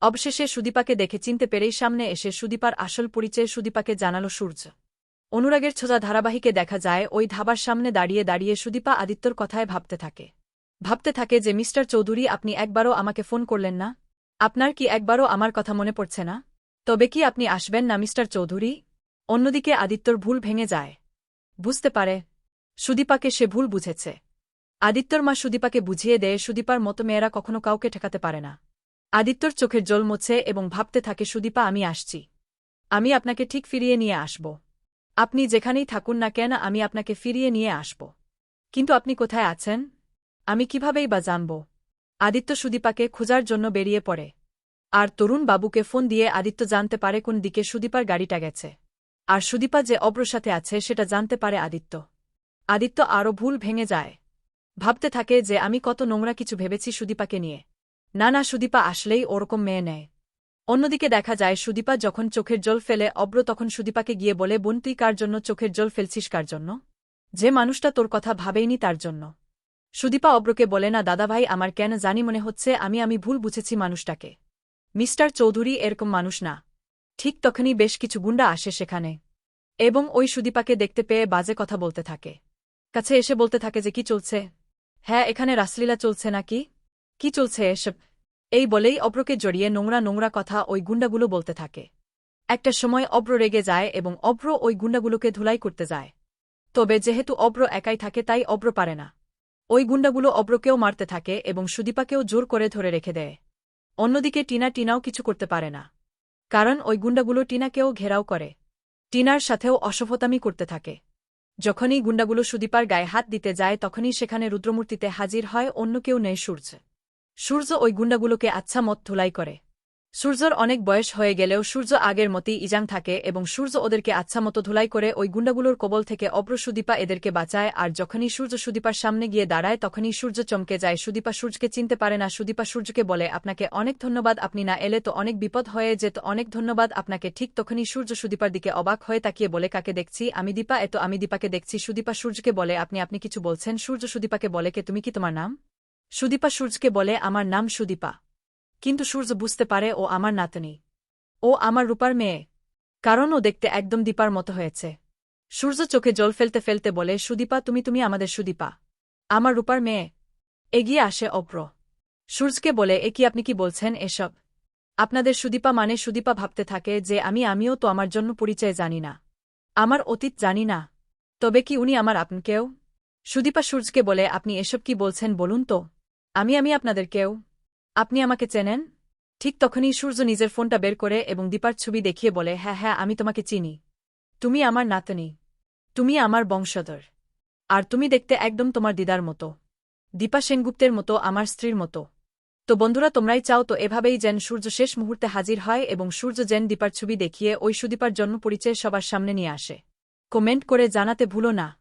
অবশেষে সুদীপাকে দেখে চিনতে পেরেই সামনে এসে সুদীপার আসল পরিচয়ে সুদীপাকে জানালো সূর্য। অনুরাগের ছোজা ধারাবাহিকে দেখা যায়, ওই ধাবার সামনে দাঁড়িয়ে দাঁড়িয়ে সুদীপা আদিত্যর কথায় ভাবতে থাকে। ভাবতে থাকে যে, মিস্টার চৌধুরী, আপনি একবারও আমাকে ফোন করলেন না? আপনার কি একবারও আমার কথা মনে পড়ছে না? তবে কি আপনি আসবেন না, মিস্টার চৌধুরী? অন্যদিকে আদিত্যর ভুল ভেঙে যায়। বুঝতে পারে। সুদীপাকে সে ভুল বুঝেছে। আদিত্যর মা সুদীপাকে বুঝিয়ে দেয়, সুদীপার মতো মেয়েরা কখনো কাউকে ঠেকাতে পারে না। আদিত্যর চোখের জল মোছে এবং ভাবতে থাকে, সুদীপা, আমি আসছি। আমি আপনাকে ঠিক ফিরিয়ে নিয়ে আসব। আপনি যেখানেই থাকুন না কেন, আমি আপনাকে ফিরিয়ে নিয়ে আসব। কিন্তু আপনি কোথায় আছেন? আমি কিভাবেই বা জানব? আদিত্য সুদীপাকে খোঁজার জন্য বেরিয়ে পড়ে। আর তরুণ বাবুকে ফোন দিয়ে আদিত্য জানতে পারে কোন দিকে সুদীপার গাড়িটা গেছে। আর সুদীপা যে অব্র সাথে আছে, সেটা জানতে পারে আদিত্য। আদিত্য আরও ভুল ভেঙে যায়। ভাবতে থাকে যে, আমি কত নোংরা কিছু ভেবেছি সুদীপাকে নিয়ে। না না, সুদীপা আসলেই ওরকম মেয়ে নেয়। অন্যদিকে দেখা যায়, সুদীপা যখন চোখের জল ফেলে, অব্র তখন সুদীপাকে গিয়ে বলে, বোন, তুই কার জন্য চোখের জল ফেলছিস কার জন্য? যে মানুষটা তোর কথা ভাবেইনি তার জন্য। সুদীপা অব্রকে বলে, না, দাদাভাই, আমার কেন জানি মনে হচ্ছে, আমি আমি ভুল বুঝেছি মানুষটাকে। মিস্টার চৌধুরী এরকম মানুষ না। ঠিক তখনই বেশ কিছু গুন্ডা আসে সেখানে। এবং ওই সুদীপাকে দেখতে পেয়ে বাজে কথা বলতে থাকে। কাছে এসে বলতে থাকে যে, কি চলছে? হ্যাঁ এখানে রাসলীলা চলছে নাকি? কি চলছে এসব? এই বলেই অব্রকে জড়িয়ে নোংরা নোংরা কথা ওই গুন্ডাগুলো বলতে থাকে। একটা সময় অব্র রেগে যায় এবং অব্র ওই গুন্ডাগুলোকে ধুলাই করতে যায়। তবে যেহেতু অব্র একাই থাকে, তাই অব্র পারে না। ওই গুন্ডাগুলো অব্রকেও মারতে থাকে এবং সুদীপাকেও জোর করে ধরে রেখে দেয়। অন্যদিকে টিনা টিনাও কিছু করতে পারে না। কারণ ওই গুন্ডাগুলো টিনাকেও ঘেরাও করে। টিনার সাথেও অসফতামি করতে থাকে। যখনই গুন্ডাগুলো সুদীপার গায়ে হাত দিতে যায়, তখনই সেখানে রুদ্রমূর্তিতে হাজির হয় অন্য কেউ নেই সূর্য। সূর্য ওই গুন্ডাগুলোকে আচ্ছা মত ধুলাই করে। সূর্যর অনেক বয়স হয়ে গেলেও সূর্য আগের মতই ইজাং থাকে এবং সূর্য ওদেরকে আচ্ছা মতো ধুলাই করে ওই গুন্ডাগুলোর কবল থেকে অব্র সুদীপা এদেরকে বাঁচায়, আর যখনই সূর্য সুদীপার সামনে গিয়ে দাঁড়ায়, তখনই সূর্য চমকে যায়। সুদীপা সূর্যকে চিনতে পারে না, সুদীপা সূর্যকে বলে, আপনাকে অনেক ধন্যবাদ, আপনি না এলে তো অনেক বিপদ হয়ে যেত, অনেক ধন্যবাদ, আপনাকে ঠিক তখনই সূর্য সুদীপার দিকে অবাক হয়ে তাকিয়ে বলে, কাকে দেখছি? আমি দীপা, এত আমি দীপাকে দেখছি। সুদীপা সূর্যকে বলে, আপনি আপনি কিছু বলছেন? সূর্য সুদীপাকে বলে, কে, তুমি কি তোমার নাম? সুদীপা সূর্যকে বলে, আমার নাম সুদীপা। কিন্তু সূর্য বুঝতে পারে, ও আমার নাতনি। ও আমার রূপার মেয়ে। কারণ ও দেখতে একদম দীপার মতো হয়েছে। সূর্য চোখে জল ফেলতে ফেলতে বলে, সুদীপা, তুমি তুমি আমাদের সুদীপা। আমার রূপার মেয়ে। এগিয়ে আসে অপ্র। সূর্যকে বলে, এ কি আপনি কি বলছেন এসব? আপনাদের সুদীপা মানে সুদীপা ভাবতে থাকে যে আমি, আমিও তো আমার জন্য পরিচয় জানি না। আমার অতীত জানি না। তবে কি উনি আমার আপনকেও? সুদীপা সূর্যকে বলে, আপনি এসব কি বলছেন বলুন তো। আমি আমি আপনাদের কেউ আপনি আমাকে চেনেন? ঠিক তখনই সূর্য নিজের ফোনটা বের করে এবং দীপার ছবি দেখিয়ে বলে হ্যাঁ হ্যাঁ আমি তোমাকে চিনি। তুমি আমার নাতনি। তুমি আমার বংশধর। আর তুমি দেখতে একদম তোমার দিদার মতো। দীপা সেনগুপ্তের মতো, আমার স্ত্রীর মতো। তো বন্ধুরা, তোমরাই চাও তো এভাবেই যেন সূর্য শেষ মুহূর্তে হাজির হয় এবং সূর্য যেন দীপার ছবি দেখিয়ে ওই সুদীপার জন্ম পরিচয় সবার সামনে নিয়ে আসে। কমেন্ট করে জানাতে ভুলো না।